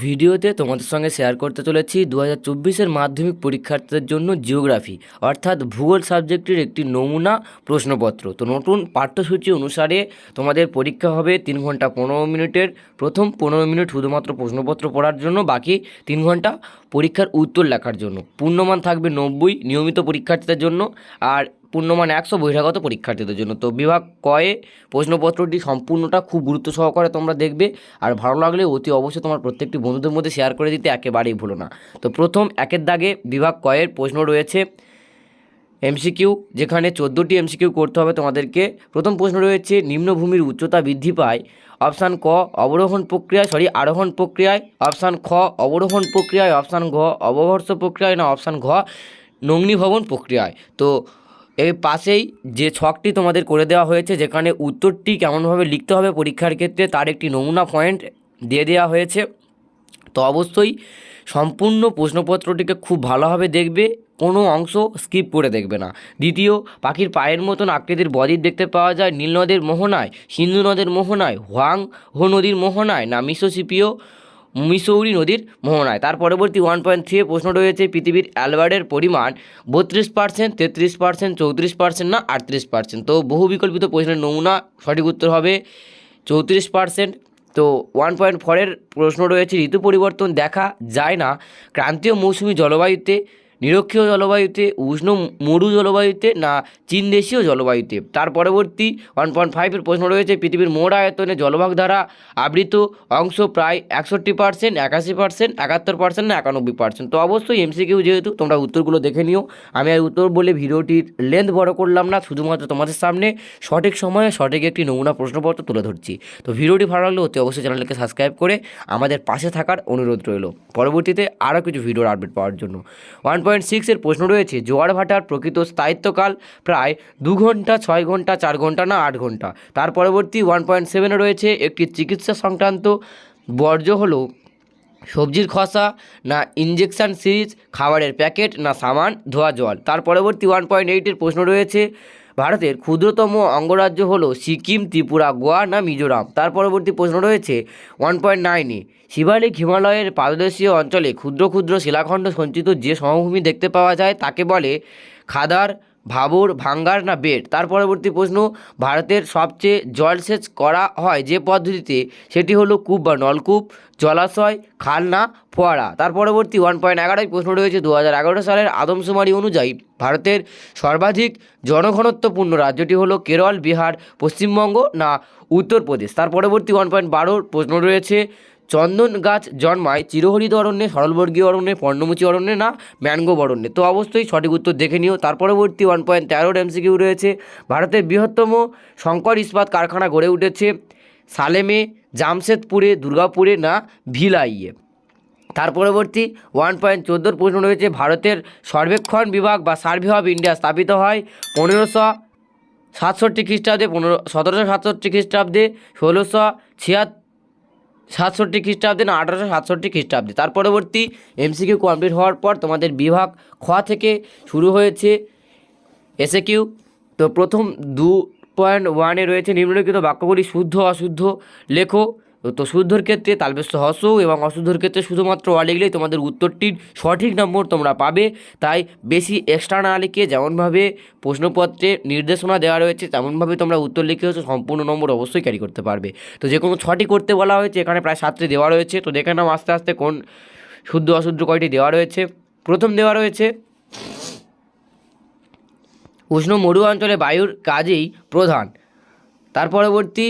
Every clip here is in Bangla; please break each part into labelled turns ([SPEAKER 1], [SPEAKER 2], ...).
[SPEAKER 1] ভিডিওতে তোমাদের সঙ্গে শেয়ার করতে চলেছি দু হাজার মাধ্যমিক পরীক্ষার্থীদের জন্য জিওগ্রাফি অর্থাৎ ভূগোল সাবজেক্টের একটি নমুনা প্রশ্নপত্র। তো নতুন পাঠ্যসূচি অনুসারে তোমাদের পরীক্ষা হবে তিন ঘণ্টা পনেরো মিনিটের। প্রথম পনেরো মিনিট শুধুমাত্র প্রশ্নপত্র পড়ার জন্য, বাকি তিন ঘণ্টা পরীক্ষার উত্তর লেখার জন্য। পূর্ণমান থাকবে নব্বই নিয়মিত পরীক্ষার্থীদের জন্য। আর পূর্ণমান একশো বহিরাগত পরীক্ষার্থীদের জন্য। তো বিভাগ কয়ে প্রশ্নপত্রটি সম্পূর্ণটা খুব গুরুত্ব সহকারে তোমরা দেখবে। আর ভালো লাগলে অতি অবশ্যই তোমার প্রত্যেকটি বন্ধুদের মধ্যে শেয়ার করে দিতে একেবারেই ভুলো না। তো প্রথম একের দাগে বিভাগ কয়ের প্রশ্ন রয়েছে এমসিকিউ যেখানে চোদ্দোটি এমসিকিউ করতে হবে তোমাদেরকে। প্রথম প্রশ্ন রয়েছে, নিম্নভূমির উচ্চতা বৃদ্ধি পায়। অপশান ক, অবরোহণ প্রক্রিয়ায় সরি আরোহণ প্রক্রিয়ায়। অপশান খ, অবরোহণ প্রক্রিয়ায়। অপশান ঘ অবঘর্ষ প্রক্রিয়ায় না, অপশান ঘ, নগ্নিভবন প্রক্রিয়ায়। তো এর পাশেই যে ছকটি তোমাদের করে দেওয়া হয়েছে, যেখানে উত্তরটি কেমনভাবে লিখতে হবে পরীক্ষার ক্ষেত্রে, তার একটি নমুনা পয়েন্ট দিয়ে দেওয়া হয়েছে। তো অবশ্যই সম্পূর্ণ প্রশ্নপত্রটিকে খুব ভালোভাবে দেখবে, কোনো অংশ স্কিপ করে দেখবে না। দ্বিতীয়, পাখির পায়ের মতন আকৃতির বদ্বীপ দেখতে পাওয়া যায়, নীল নদের মোহনায়, সিন্ধু নদের মোহনায় হোয়াং হো নদীর মোহনায়, না মিসোসিপিও মিসৌরি নদীর মোহনায়। তার পরবর্তী ওয়ান পয়েন্ট থ্রিয়ে প্রশ্ন রয়েছে, পৃথিবীর অ্যালবার্ডের পরিমাণ বত্রিশ পার্সেন্ট তেত্রিশ পার্সেন্ট চৌত্রিশ পার্সেন্ট না আটত্রিশ পার্সেন্ট তো বহু বিকল্পিত প্রশ্নের নমুনা, সঠিক উত্তর হবে চৌত্রিশ পার্সেন্ট তো ওয়ান পয়েন্ট ফোরের প্রশ্ন রয়েছে, ঋতু পরিবর্তন দেখা যায় না। ক্রান্তীয় মৌসুমি জলবায়ুতে নিরক্ষীয় জলবায়ুতে, উষ্ণ মরু জলবায়ুতে না চীন দেশীয় জলবায়ুতে। তার পরবর্তী ওয়ান পয়েন্ট ফাইভের প্রশ্ন রয়েছে, পৃথিবীর মোট আয়তনে জলভাগ দ্বারা আবৃত অংশ প্রায় একষট্টি পার্সেন্ট একাশি পার্সেন্ট একাত্তর পার্সেন্ট না একানব্বই পার্সেন্ট তো অবশ্যই এমসিকিউ যেহেতু, তোমরা উত্তরগুলো দেখে নিও। আমি আর উত্তর বলে ভিডিওটির লেন্থ বড় করলাম না, শুধুমাত্র তোমাদের সামনে সঠিক সময়ে সঠিক একটি নমুনা প্রশ্নপত্র তুলে ধরছি। তো ভিডিওটি ভালো লাগলে অতি অবশ্যই চ্যানেলকে সাবস্ক্রাইব করে আমাদের পাশে থাকার অনুরোধ রইল। পরবর্তীতে আরও কিছু ভিডিওর আপডেট পাওয়ার জন্য। ওয়ান পয়েন্ট সিক্সের প্রশ্ন রয়েছে, জোয়ার ভাটার প্রকৃত স্থায়িত্বকাল প্রায় দু ঘণ্টা, ছয় ঘণ্টা, চার ঘণ্টা না আট ঘণ্টা। তার পরবর্তী ওয়ান পয়েন্ট সেভেনে রয়েছে, একটি চিকিৎসা সংক্রান্ত বর্জ্য হলো সবজির খসা, না ইঞ্জেকশান সিরিজ খাবারের প্যাকেট, না সামান, ধোয়া জল। তার পরবর্তী ওয়ান পয়েন্ট এইটের প্রশ্ন রয়েছে ভারতের ক্ষুদ্রতম অঙ্গরাজ্য হলো সিকিম, ত্রিপুরা, গোয়া না মিজোরাম। তার পরবর্তী প্রশ্ন রয়েছে ওয়ান পয়েন্ট নাইনে শিবালিক হিমালয়ের পাদদেশীয় অঞ্চলে ক্ষুদ্র ক্ষুদ্র শিলাখণ্ড সঞ্চিত যে সমভূমি দেখতে পাওয়া যায় তাকে বলে খাদার ভাবর, ভাঙ্গার না বেড তার পরবর্তী প্রশ্ন, ভারতের সবচেয়ে জলসেচ করা হয় যে পদ্ধতিতে? সেটি হলো কূপ বা নলকূপ, জলাশয় খাল না ফোয়ারা। তার পরবর্তী ওয়ান পয়েন্ট এগারোয় প্রশ্ন রয়েছে দু হাজার এগারো সালের আদমশুমারি অনুযায়ী ভারতের সর্বাধিক জনঘনত্বপূর্ণ রাজ্যটি হলো কেরল, বিহার, পশ্চিমবঙ্গ না উত্তরপ্রদেশ? তার পরবর্তী ওয়ান পয়েন্ট বারোর প্রশ্ন রয়েছে চন্দন গাছ জন্মায় চিরহরিত অরণ্যে, সরলবর্গীয় অরণ্যে, পর্ণমুচী অরণ্যে না, ম্যানগ্রোভ অরণ্যে। তো অবশ্যই সঠিক উত্তর দেখে নিও। তার পরবর্তী ওয়ান পয়েন্ট তেরোর এমসিকিউ রয়েছে। ভারতের বৃহত্তম শঙ্কর ইস্পাত কারখানা গড়ে উঠেছে সালেমে, জামশেদপুরে, দুর্গাপুরে না, ভিলাইয়ে। তার পরবর্তী ওয়ান পয়েন্ট চোদ্দোর প্রশ্ন রয়েছে। ভারতের সর্বেক্ষণ বিভাগ বা সার্ভে অফ ইন্ডিয়া স্থাপিত হয় পনেরোশো সাতষট্টি খ্রিস্টাব্দে, পনেরো সতেরোশো সাতষট্টি খ্রিস্টাব্দে, ষোলোশো ছিয়াত্তর সাতষট্টি খ্রিস্টাব্দে না, আঠারোশো সাতষট্টি খ্রিস্টাব্দে। তার পরবর্তী এমসিকিউ কমপ্লিট হওয়ার পর তোমাদের বিভাগ খ থেকে শুরু হয়েছে এসে কিউ তো প্রথম দু পয়েন্ট ওয়ানে রয়েছে নিম্নলিখিত বাক্যগুলি শুদ্ধ, অশুদ্ধ লেখো। তো শুদ্ধর ক্ষেত্রে তালবেস্ত হস্য এবং অশুদ্ধর ক্ষেত্রে শুধুমাত্র অ লিখলেই তোমাদের উত্তরটির সঠিক নম্বর তোমরা পাবে। তাই বেশি এক্সট্রা না লিখে যেমনভাবে প্রশ্নপত্রে নির্দেশনা দেওয়া রয়েছে, তেমনভাবে তোমরা উত্তর লিখে হচ্ছে সম্পূর্ণ নম্বর অবশ্যই ক্যারি করতে পারবে। তো যে কোনো ছটি করতে বলা হয়েছে, এখানে প্রায় সাতটি দেওয়া রয়েছে। তো দেখে নাও আস্তে আস্তে কোন শুদ্ধ অশুদ্ধ কয়টি দেওয়া রয়েছে। প্রথম দেওয়া রয়েছে, উষ্ণ মরু অঞ্চলে বায়ুর কাজেই প্রধান। তার পরবর্তী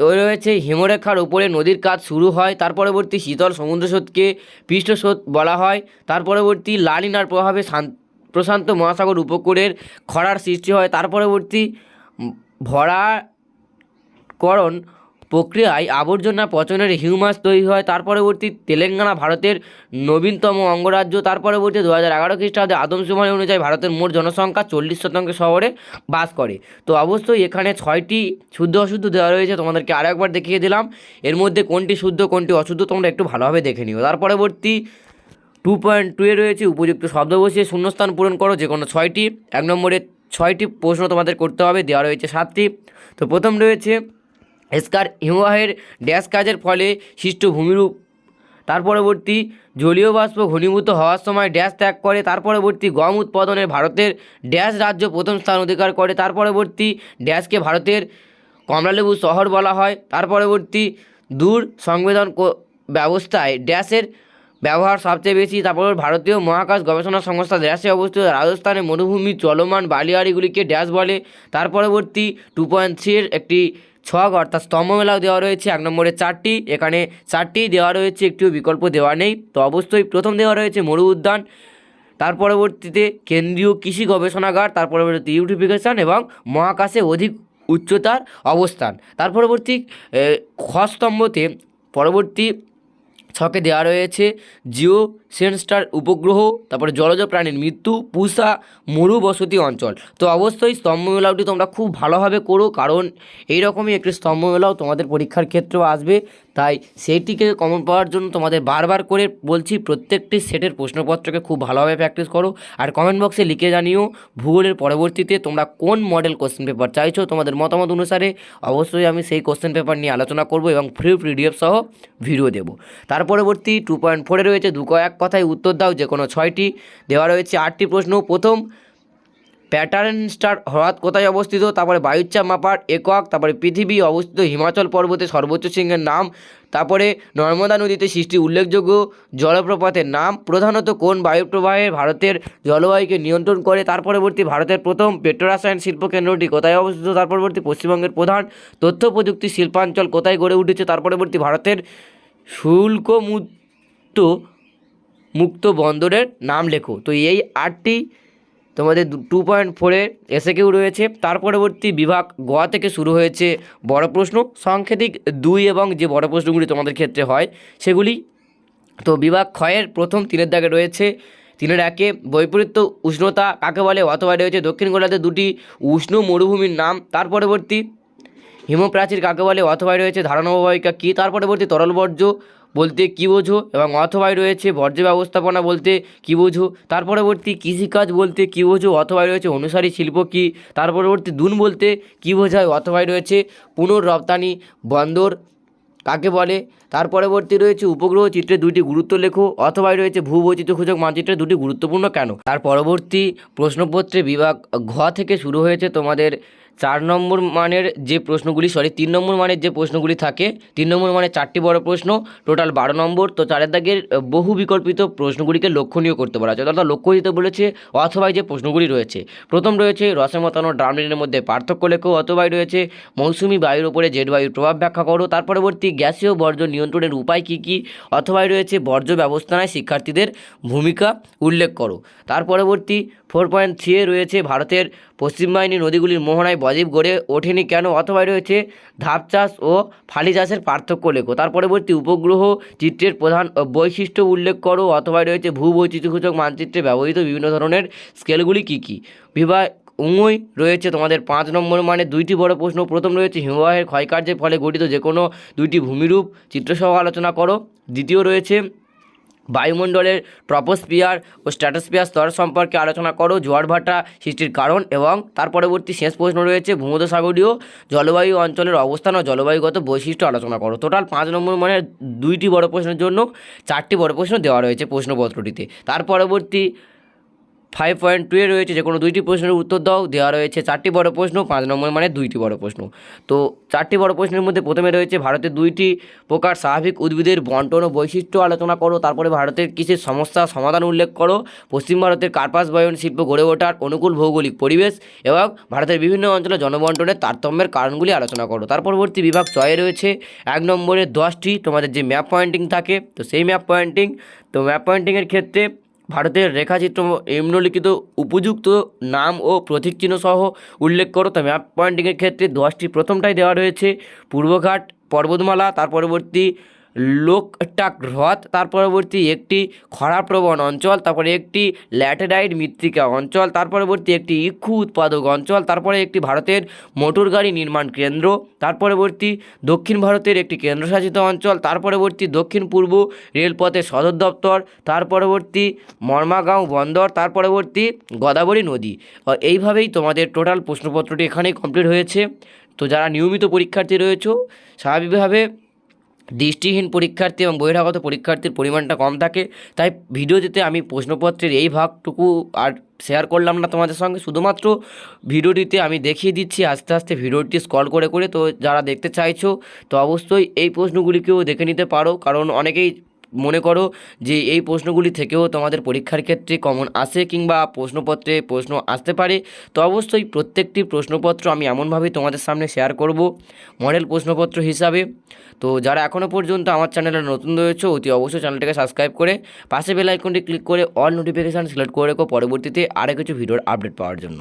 [SPEAKER 1] রয়েছে হিমরেখার উপরে নদীর কাজ শুরু হয়, তার পরবর্তী শীতল সমুদ্র স্রোতকে পৃষ্ঠস্রোত বলা হয়। তার পরবর্তী লালিনার প্রভাবে শান- প্রশান্ত মহাসাগর উপকূলের খরার সৃষ্টি হয়। তার পরবর্তী ভরাকরণ প্রক্রিয়ায় আবর্জনা পচনের হিউমাস তৈরি হয়। তার পরবর্তী তেলেঙ্গানা ভারতের নবীনতম অঙ্গরাজ্য। তার পরবর্তী দু হাজার এগারো খ্রিস্টাব্দে আদমশুমারি অনুযায়ী ভারতের মোট জনসংখ্যা চল্লিশ শতাংশ শহরে বাস করে। তো অবশ্যই এখানে ছয়টি শুদ্ধ অশুদ্ধ দেওয়া রয়েছে, তোমাদেরকে আরও একবার দেখিয়ে দিলাম। এর মধ্যে কোনটি শুদ্ধ, কোনটি অশুদ্ধ তোমরা একটু ভালোভাবে দেখে নিও। তার পরবর্তী টু পয়েন্ট টুয়ে রয়েছে উপযুক্ত শব্দ বসিয়ে শূন্যস্থান পূরণ করো, যে কোনো ছয়টি। এক নম্বরে ছয়টি প্রশ্ন তোমাদের করতে হবে, দেওয়া রয়েছে সাতটি। তো প্রথম রয়েছে এসকার হিমবাহের ড্যাশ কাজের ফলে সৃষ্ট ভূমিরূপ। তার পরবর্তী জলীয় বাষ্প ঘনীভূত হওয়ার সময় ড্যাশ ত্যাগ করে, তার পরবর্তী গম উৎপাদনে ভারতের ড্যাশ রাজ্য প্রথম স্থান অধিকার করে, তার পরবর্তী ড্যাশকে ভারতের কমলালেবু শহর বলা হয়। তার পরবর্তী দূর সংবেদন ব্যবস্থায় ড্যাশের ব্যবহার সবচেয়ে বেশি। তারপর ভারতীয় মহাকাশ গবেষণা সংস্থা ড্যাশে অবস্থিত। রাজস্থানে মরুভূমি চলমান বালিয়াড়িগুলিকে ড্যাশ বলে। তার পরবর্তী টু পয়েন্ট থ্রির একটি ছক অর্থাৎ স্তম্ভমেলাও দেওয়া রয়েছে এক নম্বরে চারটি এখানে চারটি দেওয়া রয়েছে একটিও বিকল্প দেওয়া নেই। তো অবশ্যই প্রথম দেওয়া রয়েছে মরু উদ্যান তার পরবর্তীতে কেন্দ্রীয় কৃষি গবেষণাগার তার পরবর্তী ইউটিফিকেশন এবং মহাকাশে অধিক উচ্চতার অবস্থান। তার পরবর্তী এ, খ স্তম্ভতে পরবর্তী ছকে দেওয়া রয়েছে জিও সেন্সটার উপগ্রহ, তারপরে জলজ প্রাণীর মৃত্যু পুষা মরু বসতি অঞ্চল। তো অবশ্যই স্তম্ভমেলাওটি তোমরা খুব ভালোভাবে করো, কারণ এইরকমই একটি স্তম্ভমেলাও তোমাদের পরীক্ষার ক্ষেত্রেও আসবে। তাই সেইটিকে কমন পাওয়ার জন্য তোমাদের বারবার করে বলছি, প্রত্যেকটি সেটের প্রশ্নপত্রকে খুব ভালোভাবে প্র্যাকটিস করো। আর কমেন্ট বক্সে লিখে জানিও ভূগোলের পরবর্তীতে তোমরা কোন মডেল কোশ্চেন পেপার চাইছো, তোমাদের মতামত অনুসারে অবশ্যই আমি সেই কোশ্চেন পেপার নিয়ে আলোচনা করব এবং ফ্রি পিডিএফ সহ ভিডিও দেবো। তার পরবর্তী টু পয়েন্ট ফোরে রয়েছে দু কয়েক কথায় উত্তর দাও যে কোনো ছয়টি। দেওয়া রয়েছে আটটি প্রশ্ন। প্রথম, প্যাটার্ন স্টার হ্রদ কোথায় অবস্থিত? তারপরে বায়ুচাপ মাপার একক, তারপরে পৃথিবী অবস্থিত হিমাচল পর্বতে সর্বোচ্চ সিংহের নাম, তারপরে নর্মদা নদীতে সৃষ্টি উল্লেখযোগ্য জলপ্রপাতের নাম, প্রধানত কোন বায়ুপ্রবাহে ভারতের জলবায়ুকে নিয়ন্ত্রণ করে? তার পরবর্তী ভারতের প্রথম পেট্রোরাসায়ন শিল্প কেন্দ্রটি কোথায় অবস্থিত? তার পরবর্তী পশ্চিমবঙ্গের প্রধান তথ্য প্রযুক্তি শিল্পাঞ্চল কোথায় গড়ে উঠেছে? তার পরবর্তী ভারতের শুল্কমুক্ত মুক্ত বন্দরের নাম লেখো। তো এই আটটি তোমাদের টু পয়েন্ট ফোরে এসে কেউ রয়েছে। তার পরবর্তী বিভাগ গোয়া থেকে শুরু হয়েছে বড় প্রশ্ন। সাংকেতিক দুই এবং যে বড় প্রশ্নগুলি তোমাদের ক্ষেত্রে হয়, সেগুলি তো বিভাগ ক্ষয়ের প্রথম তিনের দাগে রয়েছে। তিনের একে বৈপরীত্য উষ্ণতা কাকে বলে? অথবা রয়েছে দক্ষিণ গোলার্ধে দুটি উষ্ণ মরুভূমির নাম। তার পরবর্তী হিমপ্রাচীর কাকে বলে? অথবায় রয়েছে ধারণ অববাহিকা কী? তার পরবর্তী তরল বর্জ্য বলতে কী বোঝো এবং অথবায় রয়েছে বর্জ্য ব্যবস্থাপনা বলতে কী বোঝো? তার পরবর্তী কৃষিকাজ বলতে কী বোঝো? অথবায় রয়েছে অনুসারী শিল্প কী? তার পরবর্তী দুন বলতে কী বোঝায়? অথবায় রয়েছে পুনর্রপ্তানি বন্দর, কাকে বলে? তার পরবর্তী রয়েছে উপগ্রহ চিত্রে দুটি গুরুত্ব লেখো। অথবাই রয়েছে ভূবৈচিত্র্য সূচক মানচিত্রে দুটি গুরুত্বপূর্ণ কেন? তার পরবর্তী প্রশ্নপত্রে বিভাগ ঘ থেকে শুরু হয়েছে তোমাদের চার নম্বর মানের যে প্রশ্নগুলি সরি তিন নম্বর মানের যে প্রশ্নগুলি থাকে, তিন নম্বর মানের চারটি বড় প্রশ্ন টোটাল বারো নম্বর, তো চারের দাগের বহু বিকল্পিত প্রশ্নগুলিকে লক্ষণীয় করতে বলা হয়েছে অর্থাৎ লক্ষ্য দিতে বলেছে, অথবাই যে প্রশ্নগুলি রয়েছে। প্রথম রয়েছে রসে মতানো ড্রামলিনের মধ্যে পার্থক্য লেখো, অথবাই রয়েছে, মৌসুমি বায়ুর উপরে জেট বায়ুর প্রভাব ব্যাখ্যা করো তার পরবর্তী গ্যাসীয় বর্জ্য নিয়ন্ত্রণের উপায় কী কী? অথবাই রয়েছে, বর্জ্য ব্যবস্থায় শিক্ষার্থীদের ভূমিকা উল্লেখ করো। তার পরবর্তী ফোর পয়েন্ট থ্রিয়ে রয়েছে, ভারতের পশ্চিম বাহিনী নদীগুলির মোহনায় বদ্বীপ গড়ে ওঠেনি কেন? অথবা রয়েছে ধাপ চাষ ও ফালি চাষের পার্থক্য লেখো তার পরবর্তী উপগ্রহ চিত্রের প্রধান বৈশিষ্ট্য উল্লেখ করো। অথবা রয়েছে ভূবৈচিত্র্যসূচক মানচিত্রে ব্যবহৃত বিভিন্ন ধরনের স্কেলগুলি কী কী? বিবাহ উঙই রয়েছে তোমাদের পাঁচ নম্বর মানে দুইটি বড় প্রশ্ন। প্রথম রয়েছে হিমবাহের ক্ষয়কার্যের ফলে গঠিত যে কোনো দুইটি ভূমিরূপ। চিত্রসহ আলোচনা করো। দ্বিতীয় রয়েছে বায়ুমণ্ডলের ট্রপোস্পিয়ার ও স্ট্র্যাটোস্পিয়ার স্তর সম্পর্কে আলোচনা করো, জোয়ার ভাটা সৃষ্টির কারণ এবং তার পরবর্তী শেষ প্রশ্ন রয়েছে, ভূমধ্যসাগরীয় জলবায়ু অঞ্চলের অবস্থান ও জলবায়ুগত বৈশিষ্ট্য আলোচনা করো। টোটাল পাঁচ নম্বর মানে দুইটি বড় প্রশ্নের জন্য চারটি বড় প্রশ্ন দেওয়া রয়েছে প্রশ্নপত্রটিতে। তার পরবর্তী ফাইভ পয়েন্ট টুয়ে রয়েছে, যে কোনো দুইটি প্রশ্নের উত্তর দাও, দেওয়া রয়েছে চারটি বড় প্রশ্ন, পাঁচ নম্বর মানে দুইটি বড় প্রশ্ন। তো চারটি বড় প্রশ্নের মধ্যে প্রথমে রয়েছে, ভারতের দুইটি প্রকার স্বাভাবিক উদ্ভিদের বন্টন ও বৈশিষ্ট্য আলোচনা করো, তারপরে ভারতের কৃষির সমস্যা সমাধান উল্লেখ করো, পশ্চিম ভারতের কার্পাস বয়ন শিল্প গড়ে ওঠার অনুকূল ভৌগোলিক পরিবেশ এবং ভারতের বিভিন্ন অঞ্চলে জনবন্টনের তারতম্যের কারণগুলি আলোচনা করো। তার পরবর্তী বিভাগ ছয়ে রয়েছে, এক নম্বরে দশটি, তোমাদের যে ম্যাপ পয়েন্টিং থাকে, তো সেই ম্যাপ পয়েন্টিং তো ম্যাপ পয়েন্টিংয়ের ক্ষেত্রে ভারতের রেখাচিত্র নিম্নলিখিত উপযুক্ত নাম ও প্রতীক চিহ্ন সহ উল্লেখ করো। তো ম্যাপ পয়েন্টিংয়ের ক্ষেত্রে দশটি প্রথমটাই দেওয়া রয়েছে। পূর্বঘাট, পর্বতমালা, তার পরবর্তী লোকটাক হ্রদ, তার পরবর্তী একটি খরাপ্রবণ অঞ্চল, তারপরে একটি ল্যাটেরাইট মৃত্তিকা অঞ্চল, তার পরবর্তী একটি ইক্ষু উৎপাদক অঞ্চল, তারপরে একটি ভারতের মোটর গাড়ি নির্মাণ কেন্দ্র, তার পরবর্তী দক্ষিণ ভারতের একটি কেন্দ্রশাসিত অঞ্চল, তার পরবর্তী দক্ষিণ পূর্ব রেলপথের সদর দপ্তর, তার পরবর্তী মর্মাগাঁও বন্দর, তার পরবর্তী গোদাবরী নদী। এইভাবেই তোমাদের টোটাল প্রশ্নপত্রটি এখানেই কমপ্লিট হয়েছে। তো যারা নিয়মিত পরীক্ষার্থী রয়েছে, স্বাভাবিকভাবে দৃষ্টিহীন পরীক্ষার্থী এবং বহিরাগত পরীক্ষার্থীর পরিমাণটা কম থাকে। তাই ভিডিওটিতে আমি প্রশ্নপত্রের এই ভাগটুকু আর শেয়ার করলাম না তোমাদের সঙ্গে। শুধুমাত্র ভিডিওটিতে আমি দেখিয়ে দিচ্ছি, আস্তে আস্তে ভিডিওটি স্কল করে করে। তো যারা দেখতে চাইছো, তো অবশ্যই এই প্রশ্নগুলিকেও দেখে নিতে পারো। কারণ অনেকেই মনে করো যে এই প্রশ্নগুলি থেকেও তোমাদের পরীক্ষার ক্ষেত্রে কমন আসে কিংবা প্রশ্নপত্রে প্রশ্ন আসতে পারে, তো অবশ্যই প্রত্যেকটি প্রশ্নপত্র আমি এমনভাবেই তোমাদের সামনে শেয়ার করব মডেল প্রশ্নপত্র হিসাবে। তো যারা এখনও পর্যন্ত আমার চ্যানেলে নতুন রয়েছে, অতি অবশ্যই চ্যানেলটাকে সাবস্ক্রাইব করে পাশে বেল আইকনটি ক্লিক করে অল নোটিফিকেশান সিলেক্ট করে রেখো পরবর্তীতে আরও কিছু ভিডিওর আপডেট পাওয়ার জন্য।